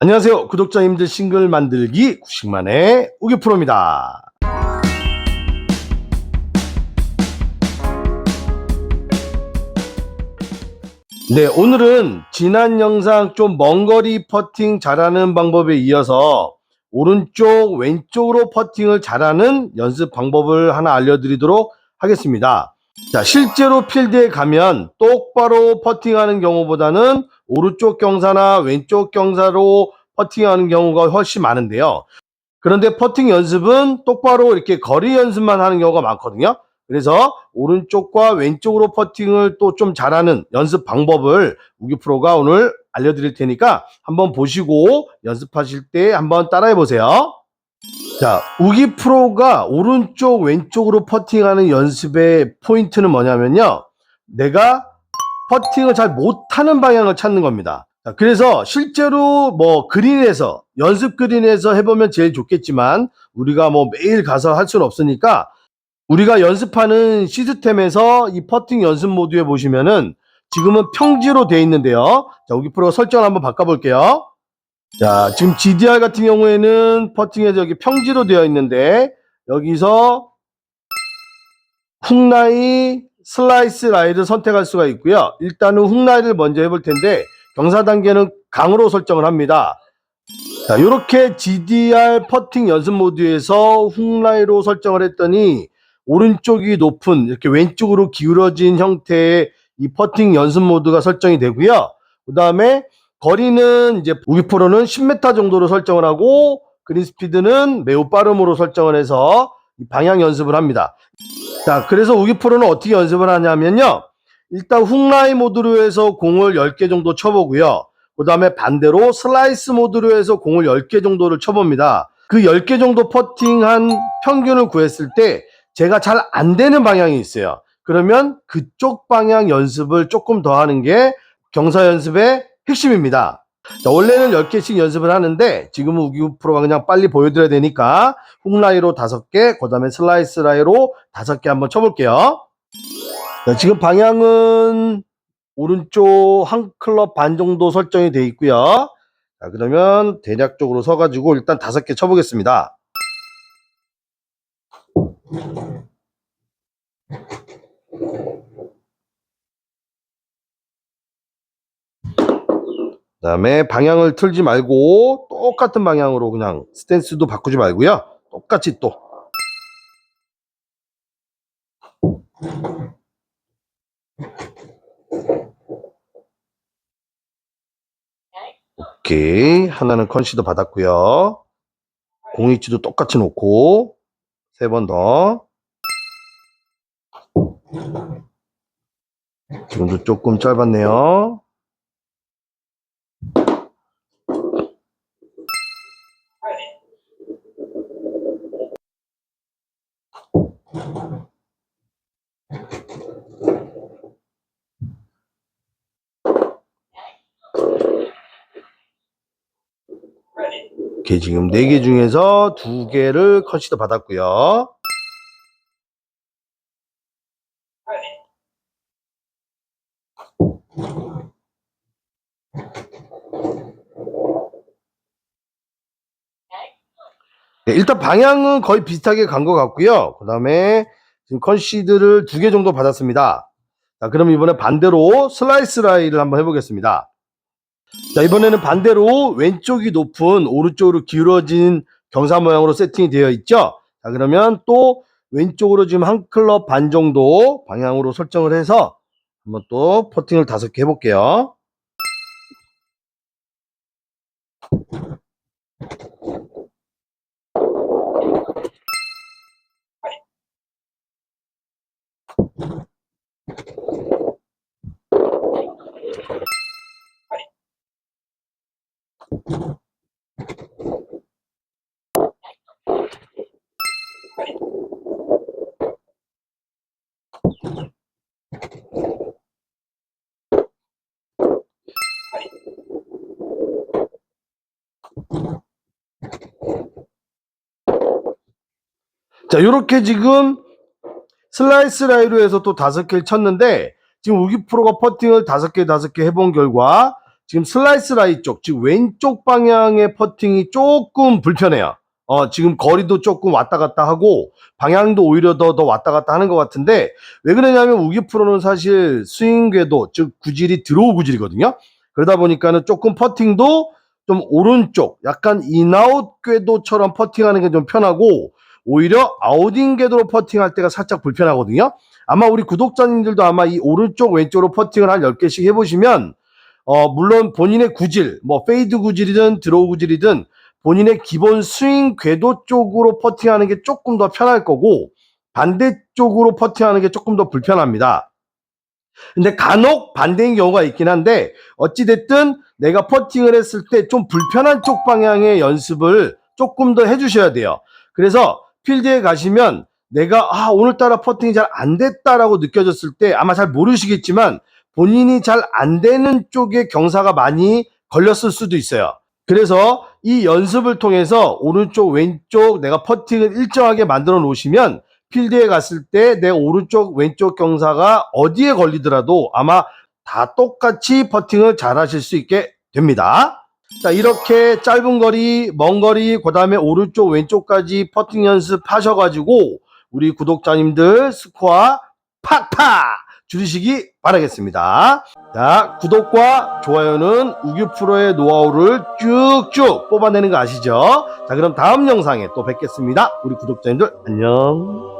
안녕하세요. 구독자 힘들 싱글 만들기 90만의 우기 프로입니다. 네, 오늘은 지난 영상 좀 먼 거리 퍼팅 잘하는 방법에 이어서 오른쪽, 왼쪽으로 퍼팅을 잘하는 연습 방법을 하나 알려드리도록 하겠습니다. 자, 실제로 필드에 가면 똑바로 퍼팅하는 경우보다는 오른쪽 경사나 왼쪽 경사로 퍼팅하는 경우가 훨씬 많은데요. 그런데 퍼팅 연습은 똑바로 이렇게 거리 연습만 하는 경우가 많거든요. 그래서 오른쪽과 왼쪽으로 퍼팅을 또 좀 잘하는 연습 방법을 우기 프로가 오늘 알려드릴 테니까 한번 보시고 연습하실 때 한번 따라해 보세요. 자, 우기 프로가 오른쪽, 왼쪽으로 퍼팅하는 연습의 포인트는 뭐냐면요. 내가 퍼팅을 잘 못하는 방향을 찾는 겁니다. 자, 그래서 실제로 뭐 그린에서, 연습 그린에서 해보면 제일 좋겠지만, 우리가 뭐 매일 가서 할 수는 없으니까, 우리가 연습하는 시스템에서 이 퍼팅 연습 모드에 보시면은, 지금은 평지로 돼 있는데요. 자, 우기 프로가 설정을 한번 바꿔볼게요. 자, 지금 GDR 같은 경우에는 퍼팅에서 여기 평지로 되어 있는데, 여기서 훅라이, 슬라이스 라이를 선택할 수가 있고요. 일단은 훅라이를 먼저 해볼 텐데, 경사 단계는 강으로 설정을 합니다. 자, 이렇게 GDR 퍼팅 연습 모드에서 훅라이로 설정을 했더니, 오른쪽이 높은, 이렇게 왼쪽으로 기울어진 형태의 이 퍼팅 연습 모드가 설정이 되고요. 그 다음에 거리는 이제 우기 프로는 10m 정도로 설정을 하고 그린 스피드는 매우 빠름으로 설정을 해서 이 방향 연습을 합니다. 자, 그래서 우기 프로는 어떻게 연습을 하냐면요. 일단 훅라이 모드로 해서 공을 10개 정도 쳐보고요. 그 다음에 반대로 슬라이스 모드로 해서 공을 10개 정도를 쳐봅니다. 그 10개 정도 퍼팅한 평균을 구했을 때 제가 잘 안 되는 방향이 있어요. 그러면 그쪽 방향 연습을 조금 더 하는 게 경사 연습의 핵심입니다. 자, 원래는 10개씩 연습을 하는데 지금은 우기 프로가 그냥 빨리 보여드려야 되니까 훅 라이로 5개, 그 다음에 슬라이스 라이로 5개 한번 쳐볼게요. 자, 지금 방향은 오른쪽 한 클럽 반 정도 설정이 되어 있고요. 자, 그러면 대략적으로 서가지고 일단 5개 쳐보겠습니다. 그 다음에 방향을 틀지 말고 똑같은 방향으로 그냥 스탠스도 바꾸지 말고요. 똑같이 또. 오케이. 하나는 컨시더 받았고요. 공이치도 똑같이 놓고 세 번 더. 지금도 조금 짧았네요. 오케이, 지금 4개 중에서 2개를 컨시더 받았고요. 네, 일단 방향은 거의 비슷하게 간 것 같고요. 그 다음에 지금 컨시드를 2개 정도 받았습니다. 자, 그럼 이번에 반대로 슬라이스 라이를 한번 해보겠습니다. 자, 이번에는 반대로 왼쪽이 높은 오른쪽으로 기울어진 경사 모양으로 세팅이 되어 있죠. 자, 그러면 또 왼쪽으로 지금 한 클럽 반 정도 방향으로 설정을 해서 한번 또 퍼팅을 다섯 개 해볼게요. 자, 요렇게 지금 슬라이스 라이로 해서 또 다섯 개를 쳤는데 지금 우기 프로가 퍼팅을 다섯 개 다섯 개 해본 결과 지금 슬라이스 라이 쪽, 즉 왼쪽 방향의 퍼팅이 조금 불편해요. 어, 지금 거리도 조금 왔다 갔다 하고 방향도 오히려 더, 더 왔다 갔다 하는 것 같은데 왜 그러냐면 우기 프로는 사실 스윙 궤도, 즉 구질이 드로우 구질이거든요. 그러다 보니까는 조금 퍼팅도 좀 오른쪽, 약간 인아웃 궤도처럼 퍼팅하는 게 좀 편하고 오히려 아웃인 궤도로 퍼팅할 때가 살짝 불편하거든요. 아마 우리 구독자님들도 아마 이 오른쪽 왼쪽으로 퍼팅을 한 10개씩 해보시면 어 물론 본인의 구질 뭐 페이드 구질이든 드로우 구질이든 본인의 기본 스윙 궤도 쪽으로 퍼팅하는 게 조금 더 편할 거고 반대쪽으로 퍼팅하는 게 조금 더 불편합니다. 근데 간혹 반대인 경우가 있긴 한데 어찌됐든 내가 퍼팅을 했을 때 좀 불편한 쪽 방향의 연습을 조금 더 해주셔야 돼요. 그래서 필드에 가시면 내가 아 오늘따라 퍼팅이 잘 안 됐다라고 느껴졌을 때 아마 잘 모르시겠지만 본인이 잘 안 되는 쪽에 경사가 많이 걸렸을 수도 있어요. 그래서 이 연습을 통해서 오른쪽 왼쪽 내가 퍼팅을 일정하게 만들어 놓으시면 필드에 갔을 때 내 오른쪽 왼쪽 경사가 어디에 걸리더라도 아마 다 똑같이 퍼팅을 잘 하실 수 있게 됩니다. 자, 이렇게 짧은 거리, 먼 거리, 그 다음에 오른쪽, 왼쪽까지 퍼팅 연습 하셔가지고, 우리 구독자님들 스코어 팍팍 줄이시기 바라겠습니다. 자, 구독과 좋아요는 우규 프로의 노하우를 쭉쭉 뽑아내는 거 아시죠? 자, 그럼 다음 영상에 또 뵙겠습니다. 우리 구독자님들 안녕.